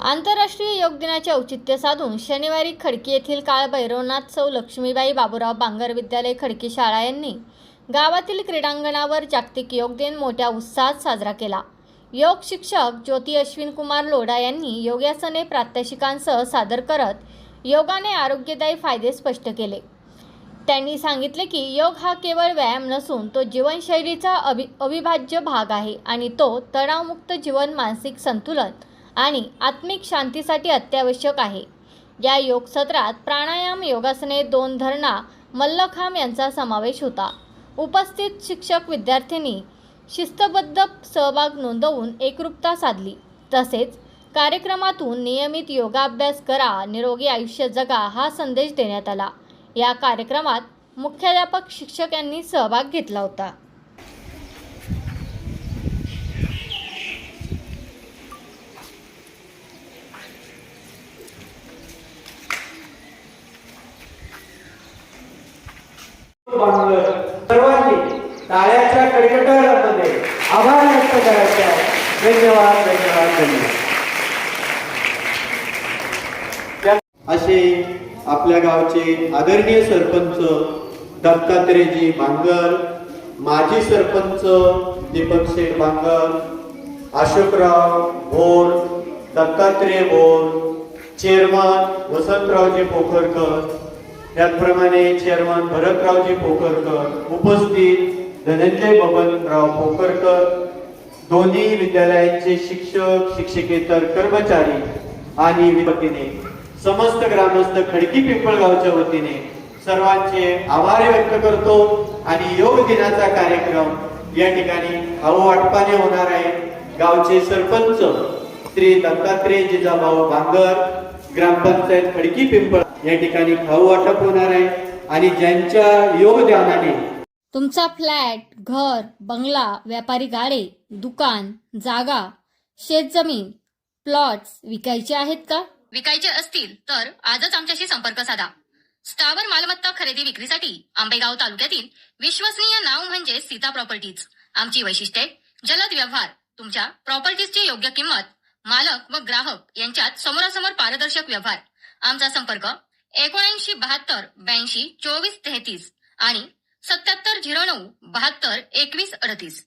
आंतरराष्ट्रीय योग दिनाचे औचित्य साधून शनिवारी खडकी येथील काळ भैरवनाथ सौ लक्ष्मीबाई बाबूराव बांगर विद्यालय खडकी शाळा यांनी गावातील क्रीडांगणावर जागतिक योग दिन मोठ्या उत्साहात साजरा केला. योग शिक्षक ज्योती अश्विन कुमार लोढा यांनी योगासने प्रात्यक्षिकांसह सादर करत योगाने आरोग्यदायी फायदे स्पष्ट केले. त्यांनी सांगितले की योग हा केवळ व्यायाम नसून तो जीवनशैलीचा अवि अविभाज्य भाग आहे आणि तो तणावमुक्त जीवन मानसिक संतुलन आणि आत्मिक शांतीसाठी अत्यावश्यक आहे. या योग सत्रात प्राणायाम योगासने दोन धरणा मल्लखांब यांचा समावेश होता. उपस्थित शिक्षक विद्यार्थिनी शिस्तबद्ध सहभाग नोंदवून एकरूपता साधली. तसेच कार्यक्रमातून नियमित योगाभ्यास करा निरोगी आयुष्य जगा हा संदेश देण्यात आला. या कार्यक्रमात मुख्याध्यापक शिक्षक यांनी सहभाग घेतला होता. सर्वांनी टाळ्याच्या कडकटामध्ये आभार व्यक्त करायचे आहे. धन्यवाद धन्यवाद धन्यवाद असे आपल्या गावचे आदरणीय सरपंच दत्तात्रेयजी भांगर माजी सरपंच दीपक शेठ भांगर अशोकराव भोर दत्तात्रेय भोर चेअरमन वसंतरावजी पोखरकर त्याचप्रमाणे चेअरमन भरतरावजी पोकरकर उपस्थित धनंजय बबनराव पोकरकर दोन्ही विद्यालयांचे शिक्षक शिक्षकेतर कर्मचारी आणि वतीने समस्त ग्रामस्थ खडकी पिंपळगावच्या वतीने सर्वांचे आभार व्यक्त करतो आणि योग दिनाचा कार्यक्रम या ठिकाणी भाऊ वाटपाने होणार आहे. गावचे सरपंच श्री दत्तात्रेय जिजाभाऊ भांगर ग्रामपंचायत खडकी पिंपळ या ठिकाणी खाऊ वाटप होणार आहे आणि ज्यांच्या योगदानाने तुमचा फ्लॅट घर बंगला व्यापारी गाडे दुकान जागा शेतजमीन प्लॉट्स विकायचे आहेत का? विकायचे असतील तर आजच आमच्याशी संपर्क साधा. स्थावर मालमत्ता खरेदी विक्रीसाठी आंबेगाव तालुक्यातील विश्वसनीय नाव म्हणजे सीता प्रॉपर्टीज. आमची वैशिष्ट्ये जलद व्यवहार तुमच्या प्रॉपर्टीजची योग्य किंमत मालक व ग्राहक यांच्यात समोरासमोर पारदर्शक व्यवहार. आमचा संपर्क एकोणऐंशी बहात्तर ब्याऐंशी चोवीस तेहतीस आणि सत्याहत्तर झिरो नऊ बहात्तर एकवीस अडतीस.